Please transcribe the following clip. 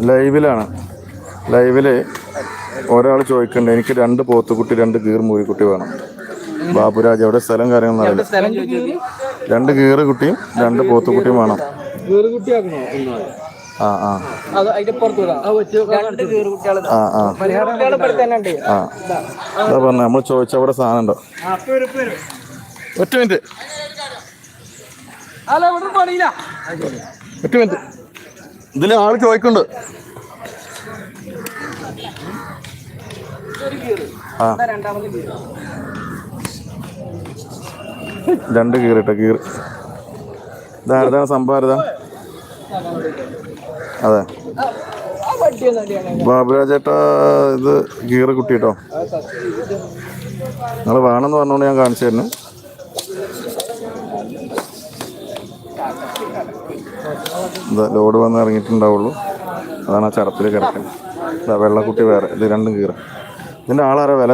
ലൈവിലാണ്. ലൈവിൽ ഒരാൾ ചോദിക്കുന്നുണ്ട് എനിക്ക് രണ്ട് പോത്തുകുട്ടി രണ്ട് ഗീർ മൂരിക്കുട്ടി വേണം. ബാബുരാജ് അവിടെ സ്ഥലം കാര്യങ്ങളൊന്നും അറിയില്ല. രണ്ട് ഗീറ് കുട്ടിയും രണ്ട് പോത്തുകുട്ടിയും വേണം. ആ ആ. അത് പറഞ്ഞ നമ്മൾ ചോദിച്ച അവിടെ സാധനം ഉണ്ടോ ഒറ്റ മിനിറ്റ്. ഒറ്റ മിനിറ്റ്. ഇതിൽ ആൾ ചോദിക്കുന്നുണ്ട് ആ. രണ്ട് കീറ് കീറിട്ട കീറ്. ഇതാരതാണ് സംഭവം ഇതാ. അതെ. ബാബുരാജേട്ടാ ഇത് കീറ് കുട്ടിട്ടോ? നിങ്ങൾ വേണമെന്ന് പറഞ്ഞുകൊണ്ട് ഞാൻ കാണിച്ചു തരുന്നു ഇതാ ലോഡ് വന്ന് ഇറങ്ങിയിട്ടുണ്ടാവുള്ളൂ. അതാണ് ആ ചടപ്പിൽ കിടക്കുന്നത് ഇതാ വെള്ളക്കുട്ടി വേറെ ഇത് രണ്ടും കീറ. ഇതിന്റെ ആളാരാ വില